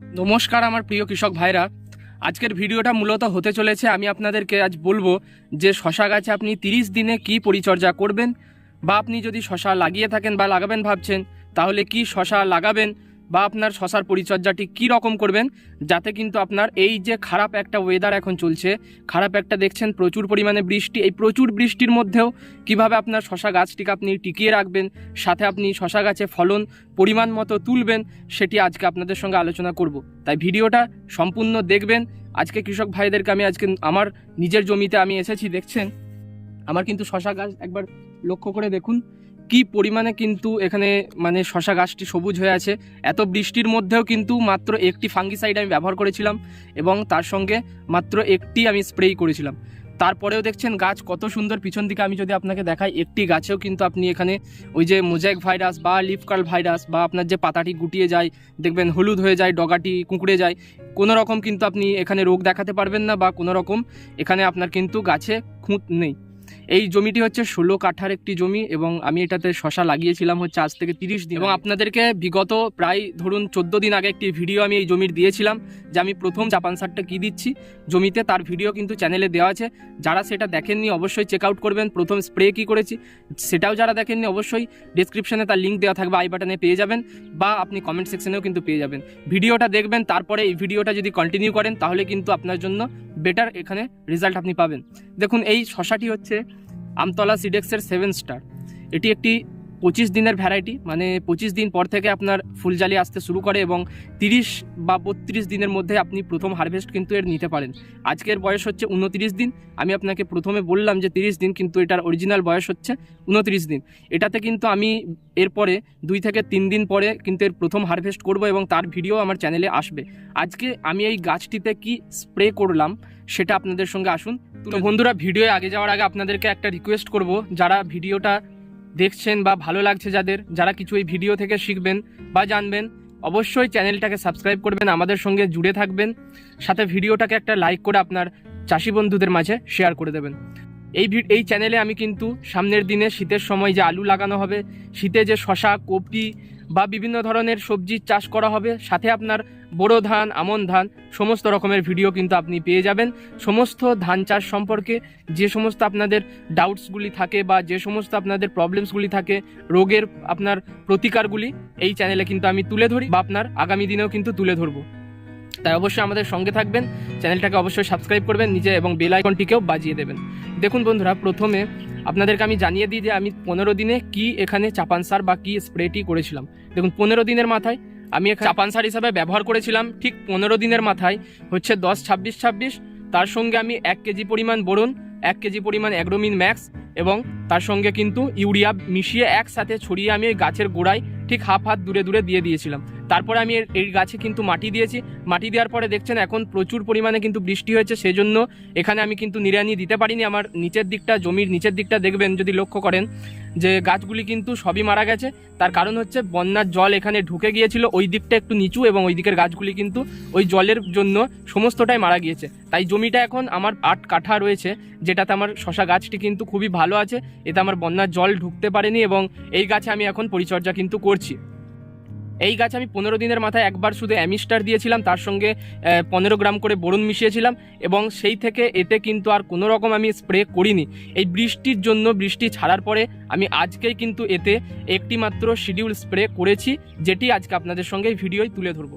নমস্কার আমার প্রিয় কৃষক ভাইরা। আজকের ভিডিওটা মূলত হতে চলেছে, আমি আপনাদেরকে আজ বলব যে শশা গাছে আপনি তিরিশ দিনে কি পরিচর্যা করবেন বা আপনি যদি শশা লাগিয়ে থাকেন বা লাগাবেন ভাবছেন, তাহলে কি শশা লাগাবেন বা আপনার শশার পরিচর্যাটি কি রকম করবেন, যাতে কিন্তু আপনার এই যে খারাপ একটা ওয়েদার এখন চলছে, খারাপ একটা দেখছেন, প্রচুর পরিমাণে বৃষ্টি, এই প্রচুর বৃষ্টির মধ্যেও কীভাবে আপনার শশা গাছটিকে আপনি টিকিয়ে রাখবেন, সাথে আপনি শশা গাছে ফলন পরিমাণ মতো তুলবেন, সেটি আজকে আপনাদের সঙ্গে আলোচনা করব। তাই ভিডিওটা সম্পূর্ণ দেখবেন। আজকে কৃষক ভাইদেরকে আমি আজকে আমার নিজের জমিতে আমি এসেছি, দেখছেন? আমার কিন্তু শশা গাছ একবার লক্ষ্য করে দেখুন। কি পরিমাণে কিন্তু এখানে মানে শশা গাছটি সবুজ হয়ে আছে? এত বৃষ্টির মধ্যেও কিন্তু মাত্র একটি ফাঙ্গিসাইড আমি ব্যবহার করেছিলাম এবং তার সঙ্গে মাত্র একটি আমি স্প্রেই করেছিলাম। তারপরেও দেখছেন গাছ কত সুন্দর, পিছন দিকে আমি যদি আপনাকে দেখাই, একটি গাছেও কিন্তু আপনি এখানে ওই যে মোজাইক ভাইরাস বা লিফকার্ল ভাইরাস বা আপনার যে পাতাটি গুটিয়ে যায়, দেখবেন হলুদ হয়ে যায়, ডগাটি কুঁকড়ে যায়, কোনো রকম কিন্তু আপনি এখানে রোগ দেখাতে পারবেন না বা কোনো রকম এখানে আপনার কিন্তু গাছে খুঁত নেই। এই জমিটি হচ্ছে ষোলো কাঠার একটি জমি এবং আমি এটাতে শশা লাগিয়েছিলাম হচ্ছে আজ থেকে তিরিশ দিন। এবং আপনাদেরকে বিগত প্রায় ধরুন চোদ্দ দিন আগে একটি ভিডিও আমি এই জমির দিয়েছিলাম যে আমি প্রথম জাপান সারটা কী দিচ্ছি। জমিতে তার ভিডিও কিন্তু চ্যানেলে দেওয়া আছে। যারা সেটা দেখেননি অবশ্যই চেক আউট করবেন। প্রথম স্প্রে কী করেছি সেটাও যারা দেখেননি অবশ্যই ডিসক্রিপশনে তার লিঙ্ক দেওয়া থাকবে আই বাটনে পেয়ে যাবেন বা আপনি কমেন্ট সেকশনেও কিন্তু পেয়ে যাবেন। ভিডিওটা দেখবেন, তারপরে এই ভিডিওটা যদি কন্টিনিউ করেন তাহলে কিন্তু আপনার জন্য বেটার এখানে রেজাল্ট আপনি পাবেন। দেখুন, এই শশাটি হচ্ছে আমতলা সিডেক্সের সেভেন স্টার এটি একটি পঁচিশ দিনের ভ্যারাইটি মানে পঁচিশ দিন পর থেকে আপনার ফুলজালি আসতে শুরু করে এবং তিরিশ বা বত্রিশ দিনের মধ্যে আপনি প্রথম হারভেস্ট কিন্তু এর নিতে পারেন। আজকের বয়স হচ্ছে উনতিরিশ দিন। আমি আপনাকে প্রথমে বললাম যে তিরিশ দিন কিন্তু এটার অরিজিনাল বয়স হচ্ছে উনতিরিশ দিন। এটাতে কিন্তু আমি এরপরে দুই থেকে তিন দিন পরে কিন্তু এর প্রথম হারভেস্ট করব এবং তার ভিডিও আমার চ্যানেলে আসবে। আজকে আমি এই গাছটিতে কি স্প্রে করলাম সেটা আপনাদের সঙ্গে আসুন। তো বন্ধুরা ভিডিও আগে যাওয়ার আগে আপনাদেরকে একটা রিকোয়েস্ট করব। যারা ভিডিওটা দেখছেন বা ভালো লাগছে যাদের যারা কিছু এই ভিডিও থেকে শিখবেন বা জানবেন অবশ্যই চ্যানেলটাকে সাবস্ক্রাইব করবেন আমাদের সঙ্গে জুড়ে থাকবেন। সাথে ভিডিওটাকে একটা লাইক করে আপনার চাষি বন্ধুদের মাঝে শেয়ার করে দেবেন। এই ভি- এই চ্যানেলে আমি কিন্তু সামনের দিনে শীতের সময় যে আলু লাগানো হবে শীতে যে শশা কপি বা বিভিন্ন ধরনের সবজি চাষ করা হবে। সাথে আপনার বোরো ধান, আমন ধান, সমস্ত রকমের ভিডিও কিন্তু আপনি পেয়ে যাবেন। সমস্ত ধান চাষ সম্পর্কে যে সমস্ত আপনাদের ডাউটসগুলি থাকে বা যে সমস্ত আপনাদের প্রবলেমসগুলি থাকে, রোগের আপনার প্রতিকারগুলি, এই চ্যানেলে কিন্তু আমি তুলে ধরি বা আপনার আগামী দিনেও কিন্তু তুলে ধরবো। তাই অবশ্যই আমাদের সঙ্গে থাকবেন। চ্যানেলটাকে অবশ্যই সাবস্ক্রাইব করবেন, নিজে এবং বেল আইকনটিকেও বাজিয়ে দেবেন। দেখুন বন্ধুরা, প্রথমে আপনাদেরকে আমি জানিয়ে দিই যে আমি পনেরো দিনে কি এখানে চাপান সার বা কি স্প্রেটি করেছিলাম। দেখুন, পনেরো দিনের মাথায় আমি চাপান সার হিসাবে ব্যবহার করেছিলাম। ঠিক পনেরো দিনের মাথায় হচ্ছে দশ, ছাব্বিশ ছাব্বিশ। তার সঙ্গে আমি এক কেজি পরিমাণ বোরন এক কেজি পরিমাণ অ্যাগ্রোমিন ম্যাক্স এবং তার সঙ্গে কিন্তু ইউরিয়া মিশিয়ে একসাথে ছড়িয়ে আমি ওই গাছের গোড়ায় ঠিক হাফ হাত দূরে দূরে দিয়ে দিয়েছিলাম। তারপরে আমি এই গাছে কিন্তু মাটি দিয়েছি। মাটি দেওয়ার পরে দেখছেন এখন প্রচুর পরিমাণে কিন্তু বৃষ্টি হয়েছে, সেজন্য এখানে আমি কিন্তু নিড়ানি দিতে পারিনি। আমার নিচের দিকটা, জমির নিচের দিকটা দেখবেন যদি লক্ষ্য করেন যে গাছগুলি কিন্তু সবই মারা গেছে। তার কারণ হচ্ছে বন্যার জল এখানে ঢুকে গিয়েছিল, ওই দিকটা একটু নিচু এবং ওই দিকের গাছগুলি কিন্তু ওই জলের জন্য সমস্তটাই মারা গিয়েছে। তাই জমিটা এখন আমার আট কাঠা রয়েছে, যেটাতে আমার শশা গাছটি কিন্তু খুবই ভালো আছে। এতে আমার বন্যার জল ঢুকতে পারেনি এবং এই গাছে আমি এখন পরিচর্যা কিন্তু করছি। এই গাছ আমি পনেরো দিনের মাথায় একবার শুধু অ্যামিস্টার দিয়েছিলাম, তার সঙ্গে পনেরো গ্রাম করে বোরন মিশিয়েছিলাম এবং সেই থেকে এতে কিন্তু আর কোনো রকম আমি স্প্রে করিনি। এই বৃষ্টির জন্য বৃষ্টি ছাড়ার পরে আমি আজকেই কিন্তু এতে একটি মাত্র শিডিউল স্প্রে করেছি, যেটি আজকে আপনাদের সঙ্গে ভিডিওয় তুলে ধরবো।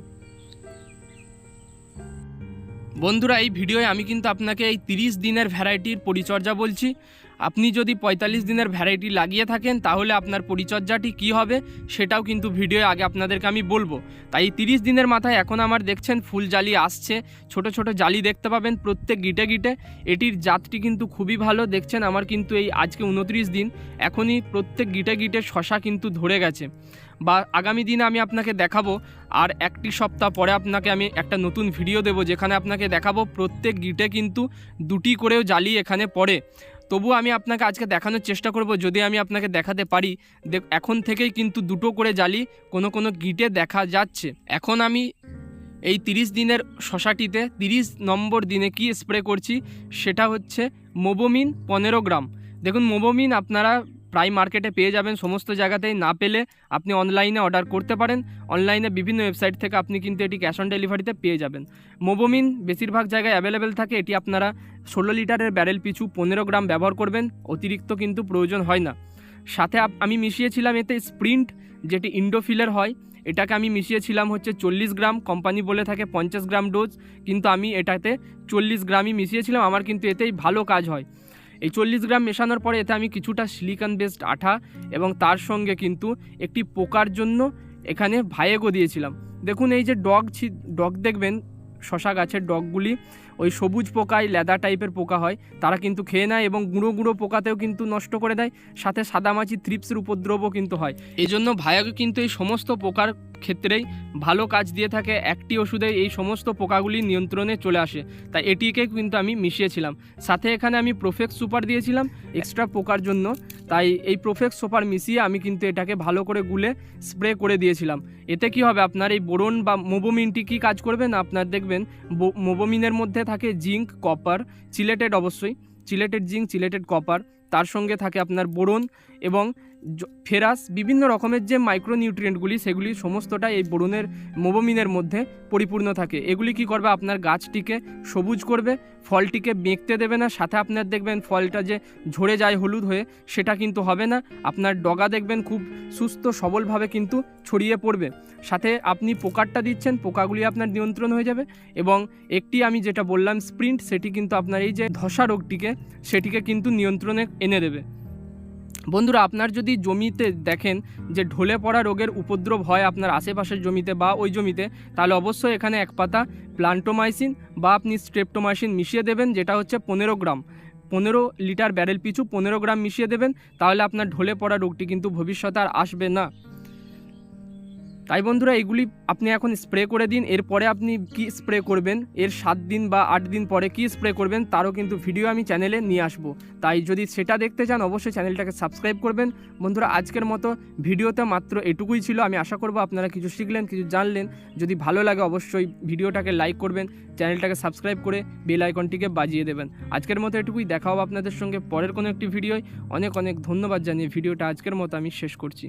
বন্ধুরা, এই ভিডিওয়ে আমি কিন্তু আপনাকে এই তিরিশ দিনের ভ্যারাইটির পরিচর্যা বলছি। আপনি যদি পঁয়তাল্লিশ দিনের ভ্যারাইটি লাগিয়ে থাকেন, তাহলে আপনার পরিচর্যাটি কি হবে সেটাও কিন্তু ভিডিও আগে আপনাদেরকে আমি বলব। তাই এই তিরিশ দিনের মাথায় এখন আমার দেখছেন ফুল জালি আসছে। ছোট ছোট জালি দেখতে পাবেন প্রত্যেক গিটে গিটে। এটির জাতটি কিন্তু খুবই ভালো। দেখছেন আমার কিন্তু এই আজকে উনত্রিশ দিন। এখনই প্রত্যেক গিটে গিটে শশা কিন্তু ধরে গেছে। বা আগামী দিনে আমি আপনাকে দেখাবো আর একটি সপ্তাহ পরে আপনাকে আমি একটা নতুন ভিডিও দেবো, যেখানে আপনাকে দেখাবো প্রত্যেক গিটে কিন্তু দুটি করেও জালি এখানে পড়ে। তবু আমি আপনাকে আজকে দেখানোর চেষ্টা করব, যদি আমি আপনাকে দেখাতে পারি। এখন থেকেই কিন্তু দুটো করে জালি কোনো কোনো গিটে দেখা যাচ্ছে। এখন আমি এই তিরিশ দিনের শশাটিতে, তিরিশ নম্বর দিনে কি স্প্রে করছি, সেটা হচ্ছে মোবোমিন পনেরো গ্রাম। দেখুন, মোবোমিন আপনারা প্রায় মার্কেটে পেয়ে যাবেন সমস্ত জায়গাতেই না পেলে আপনি অনলাইনে অর্ডার করতে পারেন। অনলাইনে বিভিন্ন ওয়েবসাইট থেকে আপনি কিন্তু এটি ক্যাশ অন ডেলিভারিতে পেয়ে যাবেন। মোবোমিন বেশিরভাগ জায়গায় অ্যাভেলেবেল থাকে, এটি আপনারা ষোলো লিটারের ব্যারেল পিছু পনেরো গ্রাম ব্যবহার করবেন, অতিরিক্ত কিন্তু প্রয়োজন হয় না। সাথে আমি মিশিয়েছিলাম এতে স্প্রিন্ট যেটি ইন্ডোফিলের হয়, এটাকে আমি মিশিয়েছিলাম হচ্ছে চল্লিশ গ্রাম কোম্পানি বলে থাকে পঞ্চাশ গ্রাম ডোজ কিন্তু আমি এটাতে চল্লিশ গ্রামই মিশিয়েছিলাম, আমার কিন্তু এতেই ভালো কাজ হয়। এই চল্লিশ গ্রাম মেশানোর পরে এতে আমি কিছুটা সিলিকন বেসড আঠা এবং তার সঙ্গে কিন্তু একটি পোকার জন্য এখানে ভায়েগো দিয়েছিলাম। দেখুন এই যে ডগ ছি, ডগ দেখবেন, শশা গাছের ডগগুলি, ওই সবুজ পোকায় লেদা টাইপের পোকা হয়, তারা কিন্তু খেয়ে নেয় এবং গুঁড়ো গুঁড়ো পোকাতেও কিন্তু নষ্ট করে দেয়, সাথে সাদামাছি থ্রিপসের উপদ্রবও কিন্তু হয়। এই জন্য ভায়াগো কিন্তু এই সমস্ত পোকার ক্ষেত্রেই ভালো কাজ দিয়ে থাকে, একটি ওষুধে এই সমস্ত পোকাগুলি নিয়ন্ত্রণে চলে আসে। তাই এটিকে কিন্তু আমি মিশিয়েছিলাম। সাথে এখানে আমি প্রোফেক্স সুপার দিয়েছিলাম এক্সট্রা পোকার জন্য। তাই এই প্রোফেক্স সুপার মিশিয়ে আমি কিন্তু এটাকে ভালো করে গুলে স্প্রে করে দিয়েছিলাম। এতে কি হবে? আপনার এই বোরন বা মোবোমিনটি কি কাজ করবে? না, আপনার দেখবেন মোবোমিনের মধ্যে থাকে জিঙ্ক, কপার, চিলেটেড অবশ্যই। চিলেটেড জিঙ্ক, চিলেটেড কপার, তার সঙ্গে থাকে আপনার বোরন এবং ফেরাস, বিভিন্ন রকমের যে মাইক্রোনিউট্রিয়েন্টগুলি সেগুলি সমস্তটা এই বোরনের মোবোমিনের মধ্যে পরিপূর্ণ থাকে। এগুলি কি করবে? আপনার গাছটিকে সবুজ করবে, ফলটিকে বেঁকতে দেবে না, সাথে আপনার দেখবেন ফলটা যে ঝরে যায় হলুদ হয়ে, সেটা কিন্তু হবে না। আপনার ডগা দেখবেন খুব সুস্থ, সবলভাবে কিন্তু ছড়িয়ে পড়বে। সাথে আপনি পোকারটা দিচ্ছেন, পোকাগুলি আপনার নিয়ন্ত্রণ হয়ে যাবে এবং একটি আমি যেটা বললাম স্প্রিন্ট, সেটি কিন্তু আপনার এই যে ধসা রোগটিকে, সেটিকে কিন্তু নিয়ন্ত্রণে এনে দেবে। বন্ধুরা, আপনার যদি জমিতে দেখেন যে ঢলে পড়া রোগের উপদ্রব হয় আপনার আশেপাশের জমিতে বা ওই জমিতে, তাহলে অবশ্যই এখানে এক পাতা প্লান্টোমাইসিন বা আপনি স্ট্রেপ্টোমাইসিন মিশিয়ে দেবেন, যেটা হচ্ছে পনেরো গ্রাম। পনেরো লিটার ব্যারেল পিছু পনেরো গ্রাম মিশিয়ে দেবেন, তাহলে আপনার ঢলে পড়া রোগটি কিন্তু ভবিষ্যতে আর আসবে না। তাই বন্ধুরা এগুলি আপনি এখন স্প্রে করে দিন, এরপরে আপনি কি স্প্রে করবেন, এর সাত দিন বা আট দিন পরে কি স্প্রে করবেন, তারও কিন্তু ভিডিও আমি চ্যানেলে নিয়ে আসব। তাই যদি সেটা দেখতে চান, অবশ্যই চ্যানেলটাকে সাবস্ক্রাইব করবেন। বন্ধুরা, আজকের মতো ভিডিওতে মাত্র এটুকুই ছিল। আমি আশা করব আপনারা কিছু শিখলেন, কিছু জানলেন। যদি ভালো লাগে, অবশ্যই ভিডিওটাকে লাইক করবেন চ্যানেলটাকে সাবস্ক্রাইব করে বেল আইকনটিকে বাজিয়ে দেবেন। আজকের মতো এটুকুই, দেখা হবে আপনাদের সঙ্গে পরের কোনো একটি ভিডিওয় অনেক অনেক ধন্যবাদ জানিয়ে ভিডিওটা আজকের মতো আমি শেষ করছি।